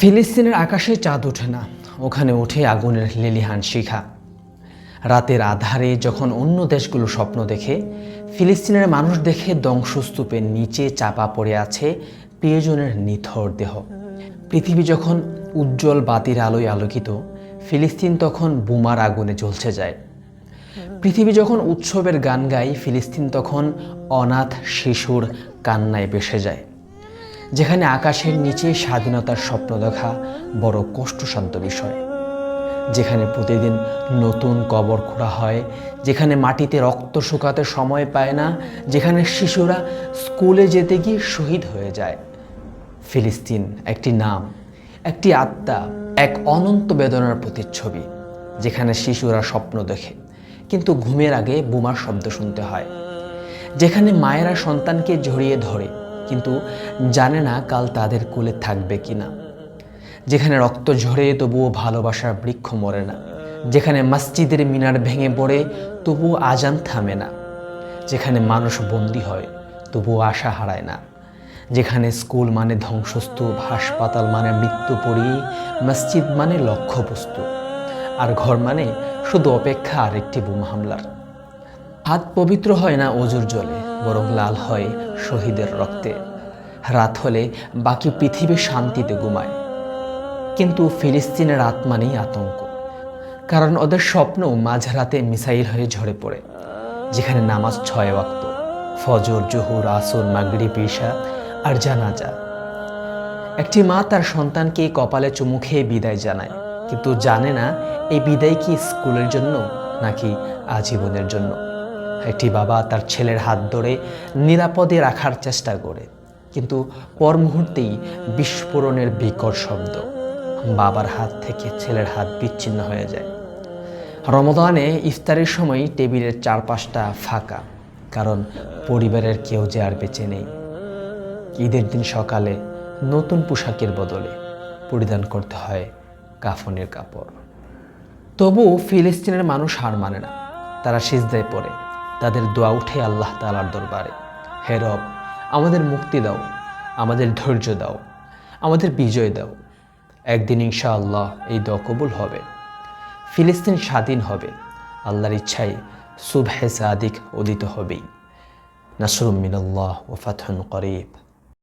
ফিলিস্তিনের আকাশে চাঁদ ওঠে না। ওখানে ওঠে আগুনের লিলিহান শিখা। রাতের আধারে যখন অন্য দেশগুলো স্বপ্ন দেখে, ফিলিস্তিনের মানুষ দেখে ধ্বংসস্তূপের নিচে চাপা পড়ে আছে প্রিয়জনের নিথর দেহ। পৃথিবী যখন উজ্জ্বল বাতির আলোয় আলোকিত, ফিলিস্তিন তখন বোমার আগুনে জ্বলছে যায়। পৃথিবী যখন উৎসবের গান গায়, ফিলিস্তিন তখন অনাথ শিশুর কান্নায় বেসে যায়। যেখানে আকাশের নিচে স্বাধীনতার স্বপ্ন দেখা বড় কষ্টসাধ্য বিষয়। যেখানে প্রতিদিন নতুন কবর খোঁড়া হয়, যেখানে মাটিতে রক্ত শুকাতে সময় পায় না, যেখানে শিশুরা স্কুলে যেতে গিয়ে শহীদ হয়ে যায়। ফিলিস্তিন একটি নাম, একটি আত্মা, এক অনন্ত বেদনার প্রতিচ্ছবি, যেখানে শিশুরা স্বপ্ন দেখে, কিন্তু ঘুমের আগে বোমার শব্দ শুনতে হয়। যেখানে মায়েরা সন্তানকে জড়িয়ে ধরে কিন্তু জানে না কাল তাদের কোলে থাকবে কিনা। যেখানে রক্ত ঝরে তবুও ভালোবাসার বৃক্ষ মরে না। যেখানে মসজিদের মিনার ভেঙে পড়ে তবুও আজান থামে না। যেখানে মানুষ বন্দী হয় তবুও আশা হারায় না। যেখানে স্কুল মানে ধ্বংসস্তূপ, হাসপাতাল মানে মৃত্যু পড়ি মসজিদ মানে লক্ষ্যবস্তু। আর ঘর মানে শুধু অপেক্ষা আর একটি বোমা হামলার। হাত পবিত্র হয় না অজুর জলে, বরং লাল হয় শহীদের রক্তে। রাত হলে বাকি পৃথিবী শান্তিতে ঘুমায়। কিন্তু ফিলিস্তিনের রাত মানেই আতঙ্ক, কারণ ওদের স্বপ্ন মাঝরাতে মিসাইল হয়ে ঝরে পড়ে, যেখানে নামাজ ছয় ওয়াক্ত, ফজর, জহুর, আসর মাগরি পেশা আর জানাজা। একটি মা তার সন্তানকে কপালে চুমু খেয়ে বিদায় জানায়, কিন্তু জানে না এই বিদায় কি স্কুলের জন্য নাকি আজীবনের জন্য। একটি বাবা তার ছেলের হাত ধরে নিরাপদে রাখার চেষ্টা করে। কিন্তু পর মুহূর্তেই বিস্ফোরণের বিকট শব্দ বাবার হাত থেকে ছেলের হাত বিচ্ছিন্ন হয়ে যায়। রমদানে ইফতারের সময় টেবিলের চারপাশটা ফাঁকা, কারণ পরিবারের কেউ যে আর বেঁচে নেই। ঈদের দিন সকালে নতুন পোশাকের বদলে পরিধান করতে হয় কাফনের কাপড়। তবু ফিলিস্তিনের মানুষ হার মানে না, তারা সিজদায় পড়ে। তাদের দোয়া উঠে আল্লাহ তালার দরবারে। হে রব, আমাদের মুক্তি দাও, আমাদের ধৈর্য দাও, আমাদের বিজয় দাও। একদিন ইনশাআল্লাহ এই দোয়া কবুল হবে। ফিলিস্তিন স্বাধীন হবে। আল্লাহর ইচ্ছায় সুবহে সাদিক উদিত হবেই। নাসরুম মিনাল্লাহ ও ফাতহুন করিব।